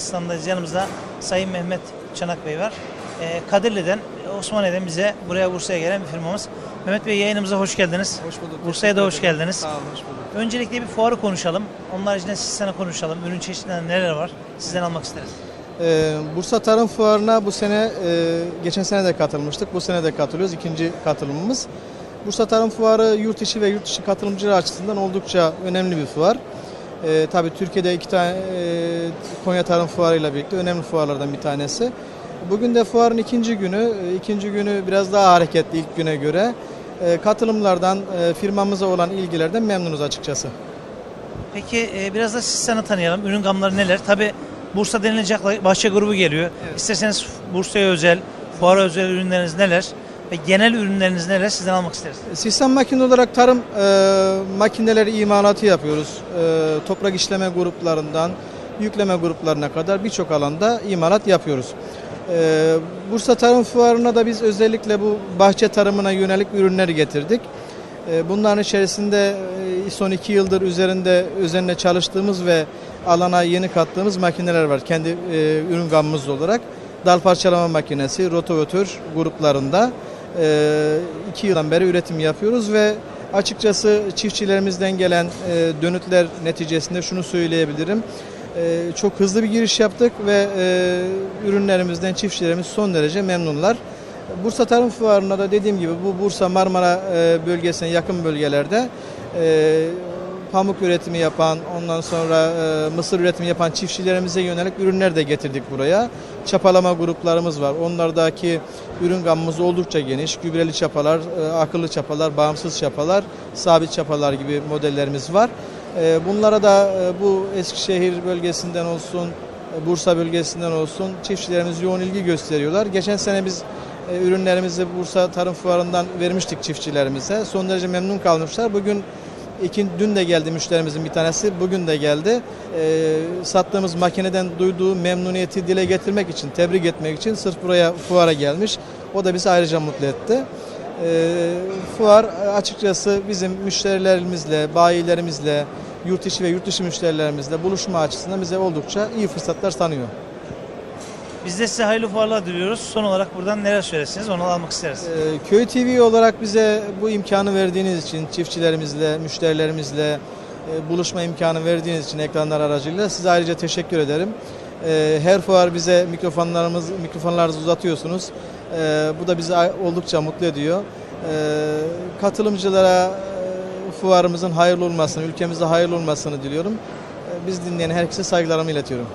standındayız. Yanımızda Sayın Mehmet Çanak Bey var. Ee, Kadirli'den, Osmaniye'den bize buraya Bursa'ya gelen bir firmamız. Mehmet Bey yayınımıza hoş geldiniz. Hoş bulduk. Bursa'ya da hoş geldiniz. Sağ olun, hoş bulduk. Öncelikle bir fuarı konuşalım. Onun haricinde siz sana konuşalım. Ürün çeşitlerinde neler var? Sizden almak isteriz. Ee, Bursa Tarım Fuarı'na bu sene, e, geçen sene de katılmıştık. Bu sene de katılıyoruz. ikinci katılımımız. Bursa Tarım Fuarı yurt içi ve yurt dışı katılımcılar açısından oldukça önemli bir fuar. Ee, tabii Türkiye'de iki tane e, Konya Tarım Fuarı ile birlikte önemli fuarlardan bir tanesi. Bugün de fuarın ikinci günü. E, ikinci günü biraz daha hareketli ilk güne göre. E, katılımlardan, e, firmamıza olan ilgilerden memnunuz açıkçası. Peki e, biraz da siz sana tanıyalım. Ürün gamları neler? Tabi Bursa denilecek bahçe grubu geliyor. Evet. İsterseniz Bursa'ya özel, fuara özel ürünleriniz neler? Ve genel ürünleriniz neler? Sizden almak isteriz. Sistem makine olarak tarım e, makineleri imalatı yapıyoruz. E, toprak işleme gruplarından yükleme gruplarına kadar birçok alanda imalat yapıyoruz. E, Bursa Tarım Fuarı'na da biz özellikle bu bahçe tarımına yönelik ürünleri getirdik. E, bunların içerisinde e, son iki yıldır üzerinde üzerine çalıştığımız ve alana yeni kattığımız makineler var. Kendi e, ürün gamımız olarak. Dal parçalama makinesi, rotovatör gruplarında e, iki yıldan beri üretim yapıyoruz ve açıkçası çiftçilerimizden gelen e, dönütler neticesinde şunu söyleyebilirim. E, çok hızlı bir giriş yaptık ve e, ürünlerimizden çiftçilerimiz son derece memnunlar. Bursa Tarım Fuarı'na da dediğim gibi bu Bursa Marmara bölgesine yakın bölgelerde pamuk üretimi yapan, ondan sonra e, mısır üretimi yapan çiftçilerimize yönelik ürünler de getirdik buraya. Çapalama gruplarımız var. Onlardaki ürün gamımız oldukça geniş. Gübreli çapalar, e, akıllı çapalar, bağımsız çapalar, sabit çapalar gibi modellerimiz var. E, bunlara da e, bu Eskişehir bölgesinden olsun, e, Bursa bölgesinden olsun çiftçilerimiz yoğun ilgi gösteriyorlar. Geçen sene biz e, ürünlerimizi Bursa Tarım Fuarı'ndan vermiştik çiftçilerimize. Son derece memnun kalmışlar. Bugün iki, dün de geldi müşterimizin bir tanesi, bugün de geldi. E, sattığımız makineden duyduğu memnuniyeti dile getirmek için, tebrik etmek için sırf buraya fuara gelmiş. O da bizi ayrıca mutlu etti. E, fuar açıkçası bizim müşterilerimizle, bayilerimizle, yurt içi ve yurt dışı müşterilerimizle buluşma açısından bize oldukça iyi fırsatlar tanıyor. Biz de size hayırlı fuarlar diliyoruz. Son olarak buradan neler söylersiniz onu almak isteriz. Ee, Köy TV olarak bize bu imkanı verdiğiniz için çiftçilerimizle, müşterilerimizle e, buluşma imkanı verdiğiniz için ekranlar aracılığıyla size ayrıca teşekkür ederim. Ee, Her fuar bize mikrofonlarımız mikrofonlarınızı uzatıyorsunuz. Ee, Bu da bizi oldukça mutlu ediyor. Ee, Katılımcılara e, fuarımızın hayırlı olmasını, ülkemizde hayırlı olmasını diliyorum. Biz dinleyen herkese saygılarımı iletiyorum.